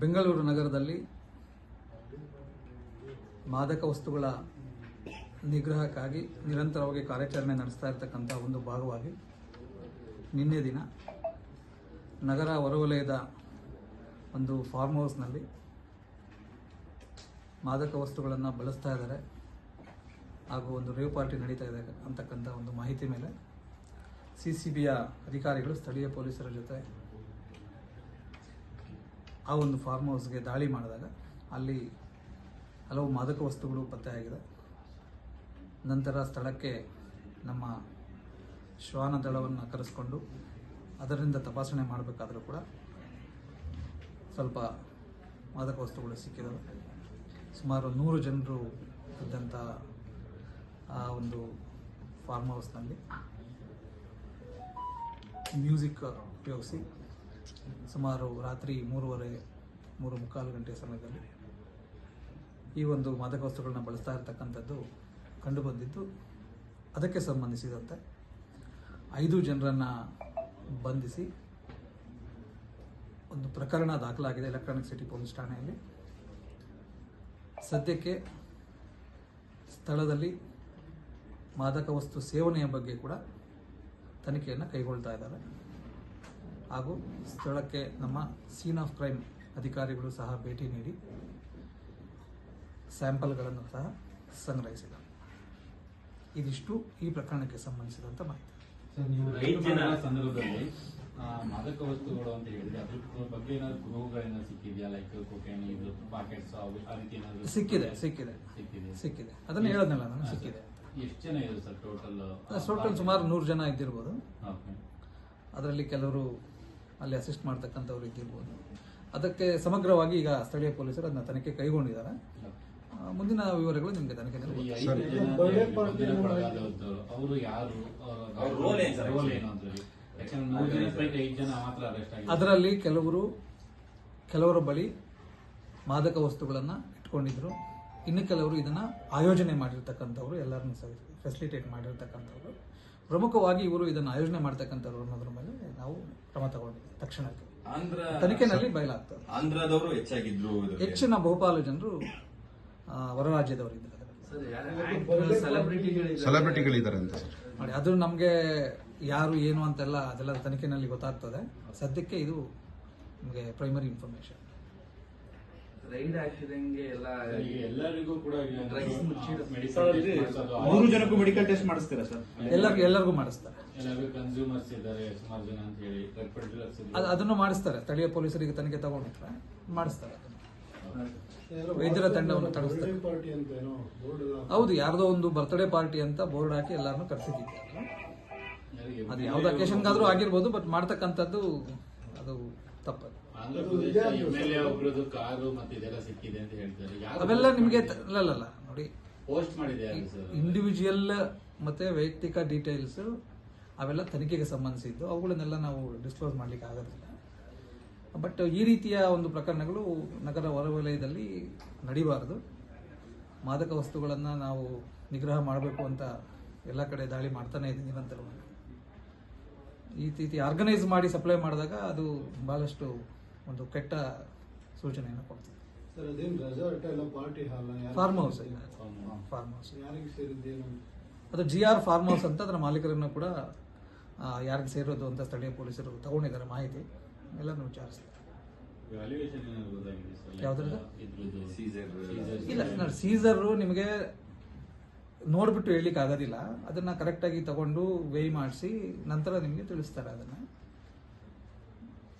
ಬೆಂಗಳೂರು ನಗರದಲ್ಲಿ ಮಾದಕ ವಸ್ತುಗಳ ನಿಗ್ರಹಕ್ಕಾಗಿ ನಿರಂತರವಾಗಿ ಕಾರ್ಯಾಚರಣೆ ನಡೆಸ್ತಾ ಇರತಕ್ಕಂಥ ಒಂದು ಭಾಗವಾಗಿ ನಿನ್ನೆ ದಿನ ನಗರ ಹೊರವಲಯದ ಒಂದು ಫಾರ್ಮ್ ಹೌಸ್ನಲ್ಲಿ ಮಾದಕ ವಸ್ತುಗಳನ್ನು ಬಳಸ್ತಾ ಇದ್ದಾರೆ. ಹಾಗೂ ಒಂದು ರೇವ್ ಪಾರ್ಟಿ ನಡೀತಾ ಇದೆ ಅಂತಕ್ಕಂಥ ಒಂದು ಮಾಹಿತಿ ಮೇಲೆ ಸಿ ಸಿ ಬಿಯ ಅಧಿಕಾರಿಗಳು ಸ್ಥಳೀಯ ಪೊಲೀಸರ ಜೊತೆ ಆ ಒಂದು ಫಾರ್ಮ್ ಹೌಸ್ಗೆ ದಾಳಿ ಮಾಡಿದಾಗ ಅಲ್ಲಿ ಹಲವು ಮಾದಕ ವಸ್ತುಗಳು ಪತ್ತೆಯಾಗಿದೆ. ನಂತರ ಸ್ಥಳಕ್ಕೆ ನಮ್ಮ ಶ್ವಾನ ದಳವನ್ನು ಕರೆಸ್ಕೊಂಡು ಅದರಿಂದ ತಪಾಸಣೆ ಮಾಡಬೇಕಾದ್ರೂ ಕೂಡ ಸ್ವಲ್ಪ ಮಾದಕ ವಸ್ತುಗಳು ಸಿಕ್ಕಿದವು. ಸುಮಾರು ನೂರು ಜನರು ಇದ್ದಂಥ ಆ ಒಂದು ಫಾರ್ಮ್ ಹೌಸ್ನಲ್ಲಿ ಮ್ಯೂಸಿಕ್ ಉಪಯೋಗಿಸಿ ಸುಮಾರು ರಾತ್ರಿ ಮೂರುವರೆ, ಮೂರು ಮುಕ್ಕಾಲು ಗಂಟೆ ಸಮಯದಲ್ಲಿ ಈ ಒಂದು ಮಾದಕ ವಸ್ತುಗಳನ್ನ ಬಳಸ್ತಾ ಇರ್ತಕ್ಕಂಥದ್ದು ಕಂಡುಬಂದಿದ್ದು. ಅದಕ್ಕೆ ಸಂಬಂಧಿಸಿದಂತೆ ಐದು ಜನರನ್ನು ಬಂಧಿಸಿ ಒಂದು ಪ್ರಕರಣ ದಾಖಲಾಗಿದೆ ಎಲೆಕ್ಟ್ರಾನಿಕ್ ಸಿಟಿ ಪೊಲೀಸ್ ಠಾಣೆಯಲ್ಲಿ. ಸದ್ಯಕ್ಕೆ ಸ್ಥಳದಲ್ಲಿ ಮಾದಕ ವಸ್ತು ಸೇವನೆಯ ಬಗ್ಗೆ ಕೂಡ ತನಿಖೆಯನ್ನು ಕೈಗೊಳ್ತಾ ಇದ್ದಾರೆ. ಹಾಗೂ ಸ್ಥಳಕ್ಕೆ ನಮ್ಮ ಸೀನ್ ಆಫ್ ಕ್ರೈಮ್ ಅಧಿಕಾರಿಗಳು ಸಹ ಭೇಟಿ ನೀಡಿ ಸ್ಯಾಂಪಲ್ಗಳನ್ನು ಸಹ ಸಂಗ್ರಹಿಸಿದರು. ಇದಿಷ್ಟು ಈ ಪ್ರಕರಣಕ್ಕೆ ಸಂಬಂಧಿಸಿದಂತ ಮಾಹಿತಿ. ಸಂದರ್ಭದಲ್ಲಿ ಮಾದಕ ವಸ್ತುಗಳು ಅಂತ ಹೇಳಿದ್ರೆ ಅದ್ರ ಬಗ್ಗೆ ಏನಾದ್ರು ಗೃಹಗಳೇನಾದ್ರು ಸಿಕ್ಕಿದ್ಯಾ? ಲೈಕ್ ಕೊಕೇನ್ ಇದು ಪಾಕೆಟ್ಸ್ ಆ ರೀತಿ ಏನಾದ್ರು ಸಿಕ್ಕಿದೆ ಸಿಕ್ಕಿದೆ? ಸಿಕ್ಕಿದೆ. ಸಿಕ್ಕಿದೆ. ಅದನ್ನು ಹೇಳೋದಲ್ಲ ನಾನು ಸಿಕ್ಕಿದೆ ಎಷ್ಟು ಜನ ಇದೆ ಸರ್ ಟೋಟಲ್ ಟೋಟಲ್ ಸುಮಾರು ನೂರು ಜನ ಇದ್ದಿರ್ಬೋದು. ಅದರಲ್ಲಿ ಕೆಲವರು ಅಲ್ಲಿ ಅಸಿಸ್ಟ್ ಮಾಡ್ತಕ್ಕಂಥವ್ರು ಇದ್ದಿರ್ಬೋದು. ಅದಕ್ಕೆ ಸಮಗ್ರವಾಗಿ ಈಗ ಸ್ಥಳೀಯ ಪೊಲೀಸರು ಅದನ್ನ ತನಿಖೆ ಕೈಗೊಂಡಿದ್ದಾರೆ. ಮುಂದಿನ ವಿವರಗಳು ನಿಮಗೆ ತನಿಖೆ ಈ ಗೊತ್ತಾಗ್ತದೆ. ಐದು ಜನ ಬಂಧನಕ್ಕೊಳಗಾದವರು, ಅವರು ಯಾರು? ಅವ್ರ role ಏನ್ sir ರೋಲ್ ಏನು ಅಂತ ಹೇಳಿ. ಯಾಕಂದ್ರೆ ನೂರು ಜನ ಪೈಕಿ ಜನ ಮಾತ್ರ ಅರೆಸ್ಟ್ ಆಗಿದೆ ಅದರಲ್ಲಿ ಕೆಲವರು ಕೆಲವರ ಬಳಿ ಮಾದಕ ವಸ್ತುಗಳನ್ನು ಇಟ್ಕೊಂಡಿದ್ರು. ಇನ್ನು ಕೆಲವರು ಇದನ್ನ ಆಯೋಜನೆ ಮಾಡಿರ್ತಕ್ಕಂಥವ್ರು ಎಲ್ಲರನ್ನು ಫೆಸಿಲಿಟೇಟ್ ಮಾಡಿರ್ತಕ್ಕಂಥವ್ರು. ಪ್ರಮುಖವಾಗಿ ಇವರು ಇದನ್ನು ಆಯೋಜನೆ ಮಾಡ್ತಕ್ಕಂಥವ್ರು ಅನ್ನೋದ್ರ ಮೇಲೆ ನಾವು ಕ್ರಮ ತಗೊಂಡಿದ್ದೀವಿ ತಕ್ಷಣಕ್ಕೆ. ಆಂಧ್ರ ತನಿಖೆನಲ್ಲಿ ಬಯಲಾಗ್ತದೆ. ಆಂಧ್ರದವರು ಹೆಚ್ಚಾಗಿದ್ರು. ಹೆಚ್ಚಿನ ಬಹುಪಾಲು ಜನರು ಆ, ಹೊರ ರಾಜ್ಯದವರಿದ್ದಾರೆ ಸೆಲೆಬ್ರಿಟಿಗಳಿದ್ದಾರೆ ಅಂತ ಸರ್. ನೋಡಿ ಅದು ನಮಗೆ ಯಾರು ಏನು ಅಂತೆಲ್ಲ ಅದೆಲ್ಲ ತನಿಖೆನಲ್ಲಿ ಗೊತ್ತಾಗ್ತದೆ. ಸದ್ಯಕ್ಕೆ ಇದು ನಮಗೆ ಪ್ರೈಮರಿ ಇನ್ಫಾರ್ಮೇಶನ್ ರೈಡ್ ಆಗ್ತಿದಂಗೆ ಎಲ್ಲ ಎಲ್ಲರಿಗೂ ಕೂಡ ಮುಚ್ಚಿಡ- ಮೂರು ಜನಕ್ಕೂ ಮೆಡಿಕಲ್ ಟೆಸ್ಟ್ ಮಾಡಿಸ್ತೀರಾ ಸರ್? ಎಲ್ಲರಿಗೂ ಎಲ್ಲರಿಗೂ ಮಾಡಿಸ್ತಾರೆ. ಎಲ್ಲರಿಗೂ ಕನ್ಸ್ಯೂಮರ್ಸ್ ಇದ್ದಾರೆ ಸುಮಾರು ಜನ ಅಂತ ಹೇಳಿ. ಅದು ಅದನ್ನು ಮಾಡಿಸ್ತಾರೆ. ಸ್ಥಳೀಯ ಪೊಲೀಸರಿಗೆ ತನಿಖೆ ತಗೊಂಡಿದ್ರೆ ಮಾಡಿಸ್ತಾರೆ. ವೈದ್ಯರ ತಂಡವನ್ನು ಕಳಿಸ್ತಾರೆ ಹೌದು ಯಾರ್ದೋ ಒಂದು ಬರ್ತ್ಡೇ ಪಾರ್ಟಿ ಅಂತ ಬೋರ್ಡ್ ಹಾಕಿ ಎಲ್ಲರನ್ನು ಕರೆಸಿದ್ದೀವಿ ಅದು. ಯಾವ್ದು ಅಕೇಶನ್ಗಾದ್ರೂ ಆಗಿರ್ಬೋದು ಬಟ್ ಮಾಡ್ತಕ್ಕಂಥದ್ದು ಅದು ತಪ್ಪದು. ಆಂಧ್ರ ಪ್ರದೇಶ ಎಂ ಒಬ್ರದ್ದು ಕಾರು ಮತ್ತೆ ಇದೆಲ್ಲ ಸಿಕ್ಕಿದೆ ಅಂತ ಹೇಳ್ತಾರೆ. ಅವೆಲ್ಲ ನಿಮಗೆ ನೋಡಿ. ಪೋಸ್ಟ್ ಮಾಡಿದೆ ಇಂಡಿವಿಜುವಲ್ ಮತ್ತೆ ವೈಯಕ್ತಿಕ ಡೀಟೇಲ್ಸ್ ಅವೆಲ್ಲ ತನಿಖೆಗೆ ಸಂಬಂಧಿಸಿದ್ದು. ಅವುಗಳನ್ನೆಲ್ಲ ನಾವು ಡಿಸ್ಕ್ಲೋಸ್ ಮಾಡ್ಲಿಕ್ಕೆ ಆಗೋದಿಲ್ಲ. ಬಟ್ ಈ ರೀತಿಯ ಒಂದು ಪ್ರಕರಣಗಳು ನಗರ ಹೊರವಲಯದಲ್ಲಿ ನಡಿಬಾರದು. ಮಾದಕ ವಸ್ತುಗಳನ್ನು ನಾವು ನಿಗ್ರಹ ಮಾಡಬೇಕು ಅಂತ ಎಲ್ಲ ಕಡೆ ದಾಳಿ ಮಾಡ್ತಾನೆ ಇದೆ ನಿರಂತರವಾಗಿ. ಈ ರೀತಿ ಆರ್ಗನೈಸ್ ಮಾಡಿ ಸಪ್ಲೈ ಮಾಡಿದಾಗ ಅದು ಬಹಳಷ್ಟು ಒಂದು ಕೆಟ್ಟ ಸೂಚನೆಯನ್ನು ಕೊಡ್ತದೆ. ಸರ್ ಅದೇನು ರೆಸಾರ್ಟ್ ಎಲ್ಲ party hall farm house farm house ಅದು ಜಿ ಆರ್ ಫಾರ್ಮ್ ಹೌಸ್ ಅಂತ ಅದರ ಮಾಲೀಕರನ್ನು ಕೂಡ ಯಾರಿಗೆ ಸೇರೋದು ಅಂತ ಸ್ಥಳೀಯ ಪೊಲೀಸರು ತಗೊಂಡಿದ್ದಾರೆ ಮಾಹಿತಿ. ಎಲ್ಲನೂ ವಿಚಾರಿಸ್ತಾರೆ. ಯಾವ್ದ್ರದ್ದು? ಇಲ್ಲ ಸೀಸರು ನಿಮಗೆ ನೋಡ್ಬಿಟ್ಟು ಹೇಳಲಿಕ್ಕೆ ಆಗೋದಿಲ್ಲ. ಅದನ್ನ ಕರೆಕ್ಟಾಗಿ ತಗೊಂಡು ವೇಯ್ ಮಾಡಿಸಿ ನಂತರ ನಿಮಗೆ ತಿಳಿಸ್ತಾರೆ ಅದನ್ನ.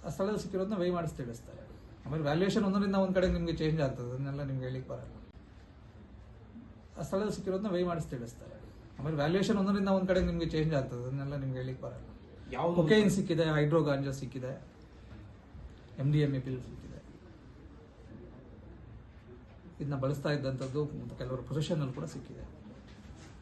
ಆ ಸ್ಥಳದಲ್ಲಿ ಸಿಕ್ಕಿರೋದನ್ನ ವೇಯ್ ಮಾಡಿಸಿ ತಿಳಿಸ್ತಾರೆ. ಆಮೇಲೆ ವ್ಯಾಲ್ಯೂಯೇಷನ್ ಒಂದರಿಂದ ಒಂದು ಕಡೆ ನಿಮಗೆ ಚೇಂಜ್ ಆಗ್ತದೆ. ಅದನ್ನೆಲ್ಲ ನಿಮ್ಗೆ ಹೇಳಿಕ್ ಬರಲ್ಲ. ಆ ಸ್ಥಳದಲ್ಲಿ ಸಿಕ್ಕಿರೋದನ್ನ ವೇಯ್ ಮಾಡಿಸಿ ತಿಳಿಸ್ತಾರೆ. ಆಮೇಲೆ ವ್ಯಾಲ್ಯೂಯೇಷನ್ ಒಂದರಿಂದ ಒಂದು ಕಡೆ ನಿಮಗೆ ಚೇಂಜ್ ಆಗ್ತದೆ. ಅದನ್ನೆಲ್ಲ ನಿಮ್ಗೆ ಹೇಳಿಕ್ಕೆ ಬರಲ್ಲ. ಯಾವ ಕೊಕೈನ್ ಸಿಕ್ಕಿದೆ ಹೈಡ್ರೋ ಗಾಂಜಾ ಸಿಕ್ಕಿದೆ M D M A pill ಸಿಕ್ಕಿದೆ. ಇದನ್ನ ಬಳಸ್ತಾ ಇದ್ದಂಥದ್ದು ಕೆಲವರು ಪೊಸಿಷನ್ ಅಲ್ಲಿ ಕೂಡ ಸಿಕ್ಕಿದೆ.